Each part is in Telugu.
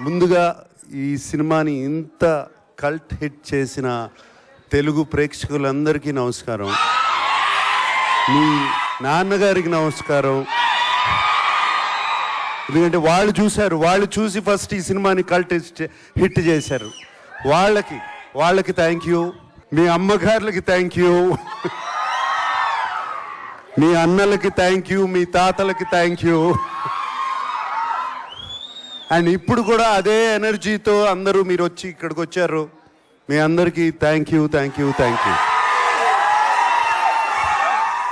ముందుగా ఈ సినిమాని ఇంత కల్ట్ హిట్ చేసిన తెలుగు ప్రేక్షకులందరికీ నమస్కారం. మీ నాన్నగారికి నమస్కారం. ఎందుకంటే వాళ్ళు చూశారు వాళ్ళు చూసి ఫస్ట్ ఈ సినిమాని కల్ట్ హిట్ చేశారు. వాళ్ళకి వాళ్ళకి థ్యాంక్ యూ మీ అమ్మగారులకి థ్యాంక్ యూ మీ అన్నలకి థ్యాంక్ యూ మీ తాతలకి థ్యాంక్ యూ అండ్ ఇప్పుడు కూడా అదే ఎనర్జీతో అందరూ మీరు వచ్చి ఇక్కడికి వచ్చారు. మీ అందరికీ thank you thank you thank you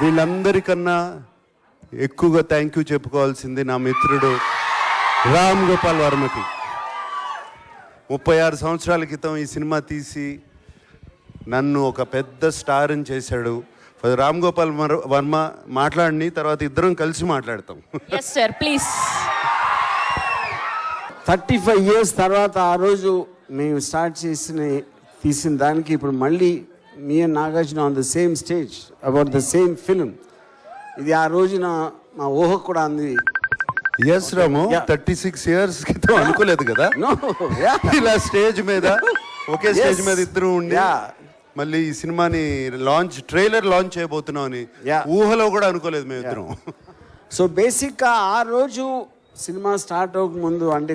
వీళ్ళందరికన్నా ఎక్కువగా థ్యాంక్ యూ చెప్పుకోవాల్సింది నా మిత్రుడు రామ్ గోపాల్ వర్మకి. ముప్పై ఆరు సంవత్సరాల క్రితం ఈ సినిమా తీసి నన్ను ఒక పెద్ద స్టార్ని చేశాడు. రామ్ గోపాల్ వర్మ మాట్లాడిని తర్వాత ఇద్దరం కలిసి మాట్లాడతాం. Sir please thirty five years తర్వాత ఆ రోజు మేము స్టార్ట్ చేసిన తీసిన దానికి ఇప్పుడు మళ్ళీ మీ and Nagarjuna on the same stage about the same film ఇది ఆ రోజున మా ఊహ కూడా అంది yes Ramu. Thirty six years క్రితం అనుకోలేదు కదా ఇలా స్టేజ్ మీద ఒకే స్టేజ్. మీద ఇద్దరు ఉండి. మళ్ళీ ఈ సినిమాని లాంచ్ ట్రైలర్ లాంచ్ చేయబోతున్నాం అని. ఊహలో కూడా అనుకోలేదు మేము ఇద్దరం సో బేసిక్గా ఆ రోజు సినిమా స్టార్ట్ అవ్వక ముందు అంటే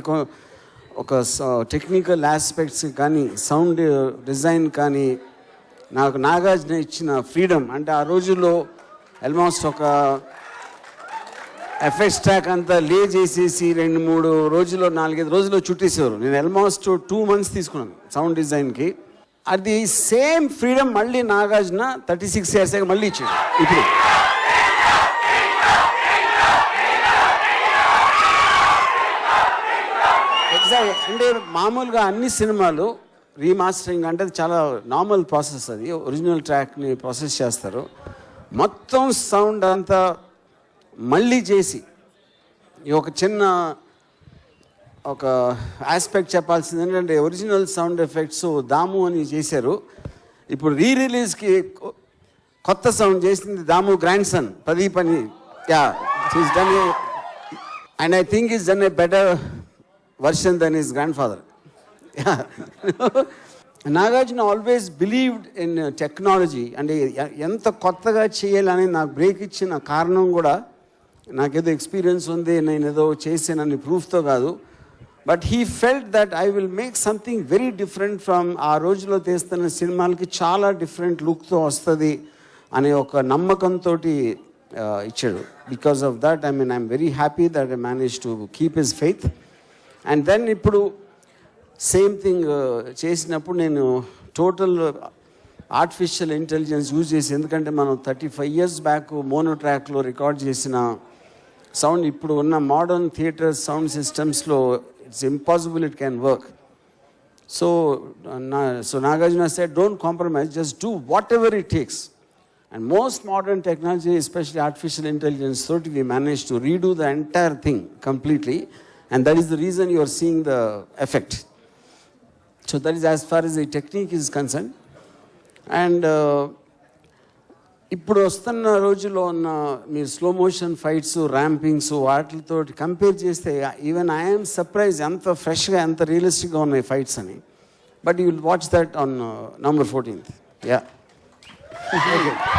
ఒక టెక్నికల్ ఆస్పెక్ట్స్ కానీ సౌండ్ డిజైన్ కానీ నాకు నాగార్జున ఇచ్చిన ఫ్రీడమ్ అంటే ఆ రోజుల్లో ఆల్మోస్ట్ ఒక ఎఫెక్ట్స్ ట్రాక్ అంతా లే చేసేసి రెండు మూడు రోజుల్లో నాలుగైదు రోజుల్లో చుట్టేసేవారు. నేను ఆల్మోస్ట్ టూ మంత్స్ తీసుకున్నాను సౌండ్ డిజైన్కి అది సేమ్ ఫ్రీడమ్ మళ్ళీ నాగార్జున థర్టీ సిక్స్ ఇయర్స్ మళ్ళీ ఇచ్చాడు. ఇప్పుడు అంటే మామూలుగా అన్ని సినిమాలు రీమాస్టరింగ్ అంటే చాలా నార్మల్ ప్రాసెస్ అది. ఒరిజినల్ ట్రాక్ని ప్రాసెస్ చేస్తారు. మొత్తం సౌండ్ అంతా మళ్ళీ చేసి ఈ ఒక చిన్న ఒక ఆస్పెక్ట్ చెప్పాల్సింది ఏంటంటే ఒరిజినల్ సౌండ్ ఎఫెక్ట్స్ దాము అని చేశారు. ఇప్పుడు రీ రిలీజ్కి కొత్త సౌండ్ చేసింది దాము గ్రాండ్ సన్ ప్రదీప్ అని. Yeah done and I think is done a better version then his grandfather Nagarjuna always believed in technology అంటే ఎంత కొత్తగా చేయాలని నాకు బ్రేక్ ఇచ్చిన కారణం కూడా నాకేదో ఎక్స్పీరియన్స్ ఉంది నేను ఏదో చేసానని ప్రూఫ్తో కాదు. But he felt that I will make something very different from ఆ రోజులో తీస్తున్న సినిమాలకి చాలా డిఫరెంట్ లుక్తో వస్తుంది అనే ఒక నమ్మకంతో uh, ఇచ్చాడు. Because of that I mean I'm very happy that I manage to keep his faith and then ఇప్పుడు సేమ్ థింగ్ చేసినప్పుడు నేను టోటల్ ఆర్టిఫిషియల్ ఇంటెలిజెన్స్ యూజ్ చేసి ఎందుకంటే మనం thirty five years back mono ట్రాక్లో రికార్డ్ చేసిన సౌండ్ ఇప్పుడు ఉన్న మోడర్న్ థియేటర్ సౌండ్ సిస్టమ్స్లో it's impossible it can work so నా so Nagarjuna set don't compromise just do whatever it takes and most modern technology especially artificial intelligence తోటి we manage to redo the entire thing completely and that is the reason you are seeing the effect so that is as far is the technique is concern and uh, ఇప్పుడు వస్తున్న రోజుల్లో ఉన్న మీ స్లో మోషన్ ఫైట్స్ ర్యాంపింగ్స్ వాటితో కంపేర్ చేస్తే ఈవెన్ ఐఎమ్ సర్ప్రైజ్ ఎంత ఫ్రెష్గా ఎంత రియలిస్టిక్గా ఉన్నాయి ఫైట్స్ అని. But you will watch that on number fourteenth yeah